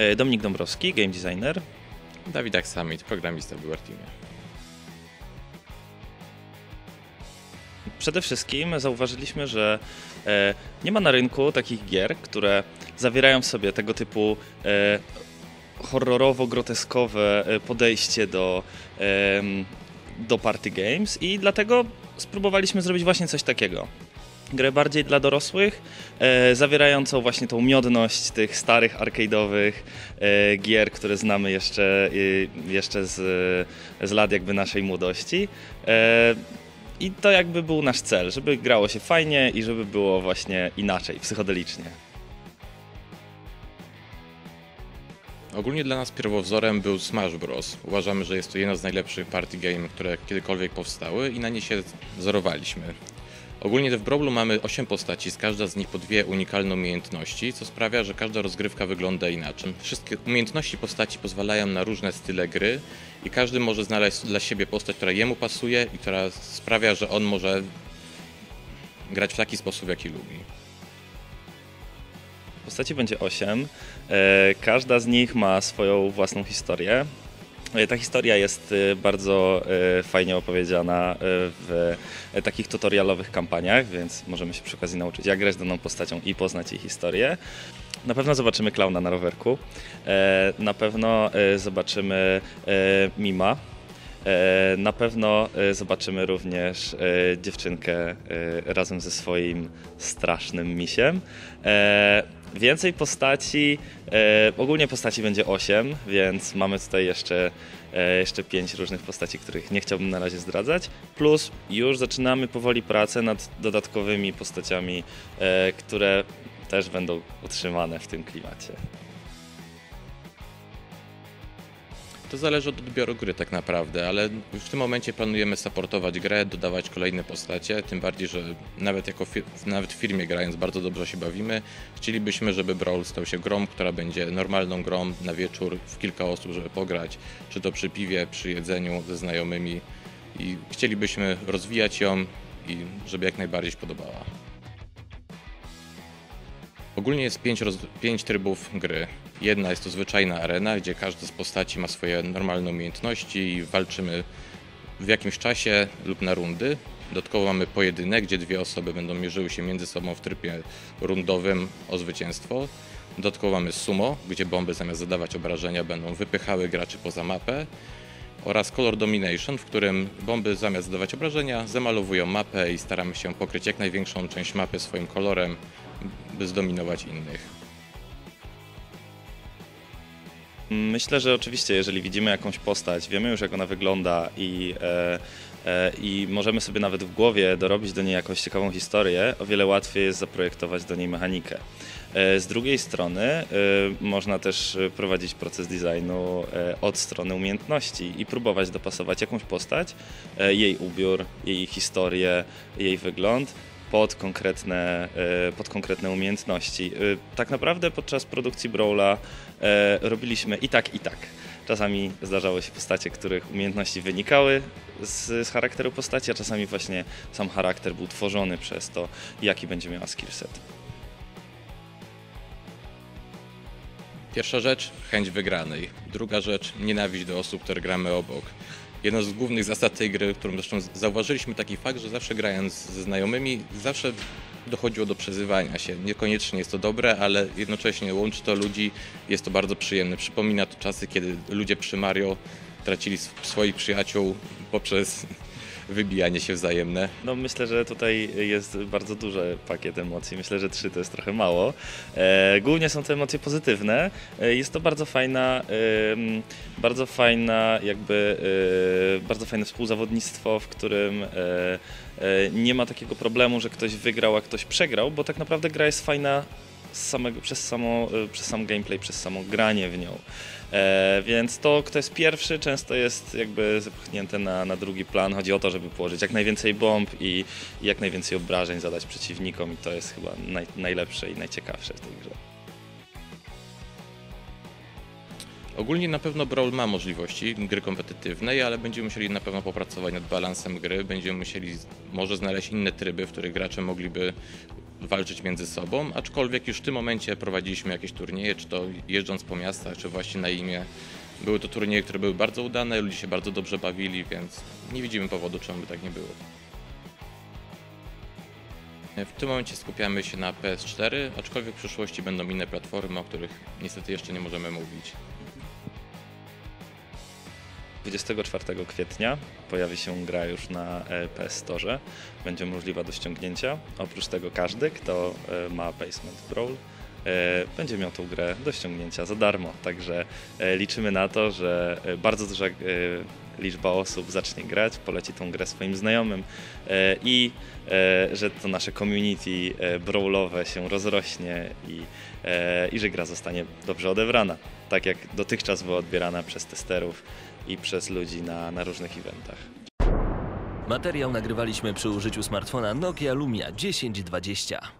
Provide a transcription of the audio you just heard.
E, Dominik Dąbrowski, game designer. Dawid Aksamit, programista w Teamie. Przede wszystkim zauważyliśmy, że e, nie ma na rynku takich gier, które zawierają w sobie tego typu e, horrorowo-groteskowe podejście do, do party games i dlatego spróbowaliśmy zrobić właśnie coś takiego. Grę bardziej dla dorosłych, e, zawierającą właśnie tą miodność tych starych arcade'owych e, gier, które znamy jeszcze, jeszcze z, z lat jakby naszej młodości. E, I to jakby był nasz cel, żeby grało się fajnie i żeby było właśnie inaczej, psychodelicznie. Ogólnie dla nas pierwowzorem był Smash Bros. Uważamy, że jest to jedna z najlepszych party game, które kiedykolwiek powstały i na nie się wzorowaliśmy. Ogólnie w Brawlu mamy 8 postaci, z każda z nich po dwie unikalne umiejętności, co sprawia, że każda rozgrywka wygląda inaczej. Wszystkie umiejętności postaci pozwalają na różne style gry i każdy może znaleźć dla siebie postać, która jemu pasuje i która sprawia, że on może grać w taki sposób, jaki lubi. Postaci będzie 8. E, Każda z nich ma swoją własną historię. E, Ta historia jest e, bardzo e, fajnie opowiedziana w takich tutorialowych kampaniach, więc możemy się przy okazji nauczyć, jak grać daną postacią i poznać jej historię. Na pewno zobaczymy klauna na rowerku. Na pewno zobaczymy Mima. E, Na pewno e, zobaczymy również e, dziewczynkę razem ze swoim strasznym misiem. Więcej postaci, ogólnie postaci będzie 8, więc mamy tutaj jeszcze, jeszcze 5 różnych postaci, których nie chciałbym na razie zdradzać. Plus już zaczynamy powoli pracę nad dodatkowymi postaciami, które też będą utrzymane w tym klimacie. To zależy od odbioru gry tak naprawdę, ale w tym momencie planujemy supportować grę, dodawać kolejne postacie, tym bardziej, że nawet jako nawet w firmie grając bardzo dobrze się bawimy. Chcielibyśmy, żeby Brawl stał się grą, która będzie normalną grą na wieczór w kilka osób, żeby pograć, czy to przy piwie, przy jedzeniu ze znajomymi i chcielibyśmy rozwijać ją i żeby jak najbardziej się podobała. Ogólnie jest pięć, roz... pięć trybów gry. Jedna jest to zwyczajna arena, gdzie każda z postaci ma swoje normalne umiejętności i walczymy w jakimś czasie lub na rundy. Dodatkowo mamy pojedynek, gdzie dwie osoby będą mierzyły się między sobą w trybie rundowym o zwycięstwo. Dodatkowo mamy sumo, gdzie bomby zamiast zadawać obrażenia będą wypychały graczy poza mapę. Oraz Color Domination, w którym bomby zamiast zadawać obrażenia zamalowują mapę i staramy się pokryć jak największą część mapy swoim kolorem, by zdominować innych. Myślę, że oczywiście, jeżeli widzimy jakąś postać, wiemy już jak ona wygląda i, e, e, i możemy sobie nawet w głowie dorobić do niej jakąś ciekawą historię, o wiele łatwiej jest zaprojektować do niej mechanikę. E, z drugiej strony e, można też e, prowadzić proces designu e, od strony umiejętności i próbować dopasować jakąś postać, jej ubiór, jej historię, jej wygląd pod konkretne, e, pod konkretne umiejętności. E, Tak naprawdę podczas produkcji Brawla e, robiliśmy i tak, i tak. Czasami zdarzały się postacie, których umiejętności wynikały z, z charakteru postaci, a czasami właśnie sam charakter był tworzony przez to, jaki będzie miała skillset. Pierwsza rzecz chęć wygranej. Druga rzecz nienawiść do osób, które gramy obok. Jedna z głównych zasad tej gry, którą zresztą zauważyliśmy taki fakt, że zawsze grając ze znajomymi, zawsze dochodziło do przezywania się. Niekoniecznie jest to dobre, ale jednocześnie łączy to ludzi, jest to bardzo przyjemne. Przypomina to czasy, kiedy ludzie przy Mario tracili sw- swoich przyjaciół poprzez wybijanie się wzajemne. No myślę, że tutaj jest bardzo duży pakiet emocji. Myślę, że trzy to jest trochę mało. E, głównie są to emocje pozytywne. E, jest to bardzo fajna, bardzo fajna jakby, e, bardzo fajne współzawodnictwo, w którym nie ma takiego problemu, że ktoś wygrał, a ktoś przegrał, bo tak naprawdę gra jest fajna samego, przez, samo, e, przez sam gameplay, przez samo granie w nią. E, więc to, kto jest pierwszy, często jest jakby zepchnięte na, na drugi plan. Chodzi o to, żeby położyć jak najwięcej bomb i, i jak najwięcej obrażeń zadać przeciwnikom i to jest chyba naj, najlepsze i najciekawsze w tej grze. Ogólnie na pewno Brawl ma możliwości gry kompetytywnej, ale będziemy musieli na pewno popracować nad balansem gry. Będziemy musieli może znaleźć inne tryby, w których gracze mogliby walczyć między sobą, aczkolwiek już w tym momencie prowadziliśmy jakieś turnieje, czy to jeżdżąc po miastach, czy właśnie na imię. Były to turnieje, które były bardzo udane, ludzie się bardzo dobrze bawili, więc nie widzimy powodu, czemu by tak nie było. W tym momencie skupiamy się na PS4, aczkolwiek w przyszłości będą inne platformy, o których niestety jeszcze nie możemy mówić. 24 kwietnia pojawi się gra już na e, PS Store. Będzie możliwa do ściągnięcia. Oprócz tego każdy, kto e, ma Basement Brawl, e, będzie miał tą grę do ściągnięcia za darmo. Także liczymy na to, że bardzo duża liczba osób zacznie grać, poleci tą grę swoim znajomym e, i e, że to nasze community e, brawlowe się rozrośnie i, i że gra zostanie dobrze odebrana. Tak jak dotychczas była odbierana przez testerów i przez ludzi na, na różnych eventach. Materiał nagrywaliśmy przy użyciu smartfona Nokia Lumia 1020.